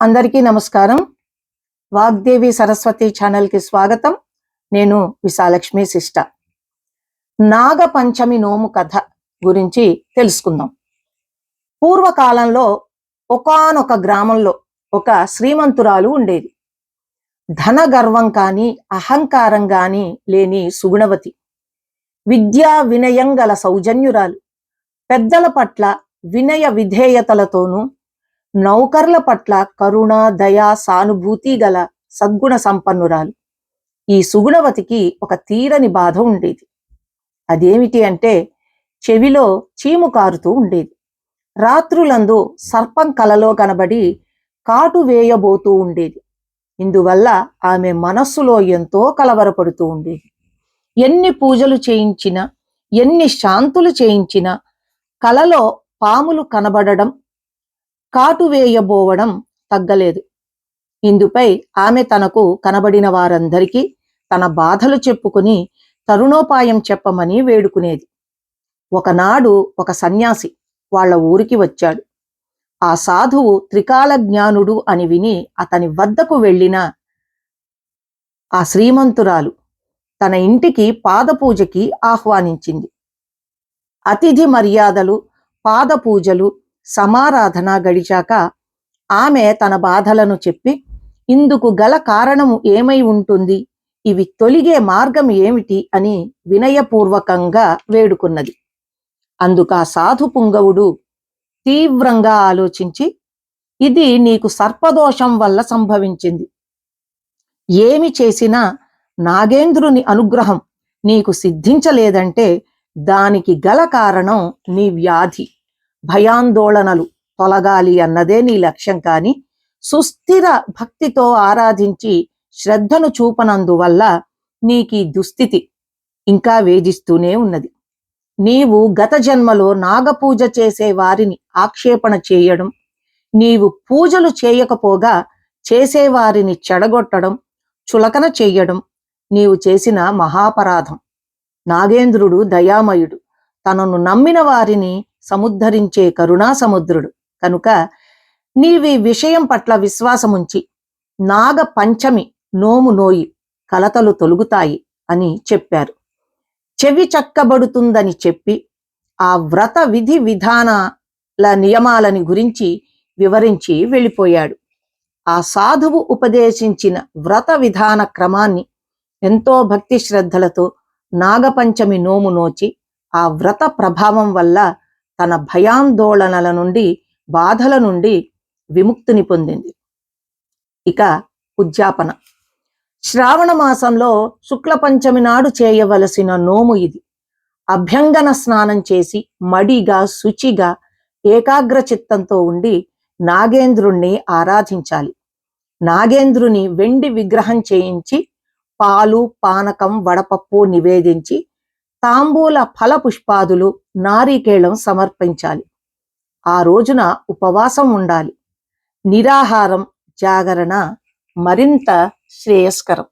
అందరికీ నమస్కారం. వాగ్దేవి సరస్వతి ఛానల్కి స్వాగతం. నేను విశాలక్ష్మి శిష్ట నాగపంచమి నోము కథ గురించి తెలుసుకుందాం. పూర్వకాలంలో ఒకానొక గ్రామంలో ఒక శ్రీమంతురాలు ఉండేది. ధన గర్వం కానీ అహంకారం కానీ లేని సుగుణవతి. విద్యా వినయం గల సౌజన్యురాలు. పెద్దల పట్ల వినయ విధేయతలతోనూ నౌకర్ల పట్ల కరుణ దయ సానుభూతి గల సద్గుణ సంపన్నురాలు. ఈ సుగుణవతికి ఒక తీరని బాధ ఉండేది. అదేమిటి అంటే చెవిలో చీము కారుతూ ఉండేది. రాత్రులందు సర్పం కలలో కనబడి కాటు వేయబోతూ ఉండేది. ఇందువల్ల ఆమె మనస్సులో ఎంతో కలవరపడుతూ ఉండేది. ఎన్ని పూజలు చేయించినా ఎన్ని శాంతులు చేయించినా కలలో పాములు కనబడడం కాటు వేయబోవడం తగ్గలేదు. ఇందుపై ఆమె తనకు కనబడిన వారందరికీ తన బాధలు చెప్పుకుని తరుణోపాయం చెప్పమని వేడుకునేది. ఒకనాడు ఒక సన్యాసి వాళ్ళ ఊరికి వచ్చాడు. ఆ సాధువు త్రికాల జ్ఞానుడు అని విని అతని వద్దకు వెళ్ళిన ఆ శ్రీమంతురాలు తన ఇంటికి పాదపూజకి ఆహ్వానించింది. అతిథి మర్యాదలు పాదపూజలు సమారాధన గడిచాక ఆమె తన బాధలను చెప్పి ఇందుకు గల కారణము ఏమై ఉంటుంది? ఇవి తొలిగే మార్గం ఏమిటి? అని వినయపూర్వకంగా వేడుకున్నది. అందుకు ఆ సాధు పుంగవుడు తీవ్రంగా ఆలోచించి ఇది నీకు సర్పదోషం వల్ల సంభవించింది. ఏమి చేసినా నాగేంద్రుని అనుగ్రహం నీకు సిద్ధించలేదంటే దానికి గల కారణం నీ వ్యాధి. భయాందోళనలు తొలగాలి అన్నదే నీ లక్ష్యం కాని సుస్థిర భక్తితో ఆరాధించి శ్రద్ధను చూపనందువల్ల నీకీ దుస్థితి ఇంకా వేధిస్తూనే ఉన్నది. నీవు గత జన్మలో నాగపూజ చేసే వారిని ఆక్షేపణ చేయడం నీవు పూజలు చేయకపోగా చేసేవారిని చెడగొట్టడం చులకన చెయ్యడం నీవు చేసిన మహాపరాధం. నాగేంద్రుడు దయామయుడు. తనను నమ్మిన వారిని సముద్ధరించే కరుణా సముద్రుడు. కనుక నీవి విషయం పట్ల విశ్వాసముంచి నాగ పంచమి నోము నోయి కలతలు తొలుగుతాయి అని చెప్పారు. చెవి చక్కబడుతుందని చెప్పి ఆ వ్రత విధి విధానాల నియమాలని గురించి వివరించి వెళ్ళిపోయాడు. ఆ సాధువు ఉపదేశించిన వ్రత విధాన క్రమాన్ని ఎంతో భక్తి శ్రద్ధలతో నాగపంచమి నోము నోచి ఆ వ్రత ప్రభావం వల్ల తన భయాందోళనల నుండి బాధల నుండి విముక్తిని పొందింది. ఇక ఉద్యాపన. శ్రావణ మాసంలో శుక్ల పంచమి నాడు చేయవలసిన నోము ఇది. అభ్యంగన స్నానం చేసి మడిగా శుచిగా ఏకాగ్ర చిత్తంతో ఉండి నాగేంద్రుణ్ణి ఆరాధించాలి. నాగేంద్రుని వెండి విగ్రహం చేయించి పాలు పానకం వడపప్పు నివేదించి తాంబూల ఫల పుష్పాదులు నారీకేళం సమర్పించాలి. ఆ రోజున ఉపవాసం ఉండాలి. నిరాహారం జాగరణ మరింత శ్రేయస్కరం.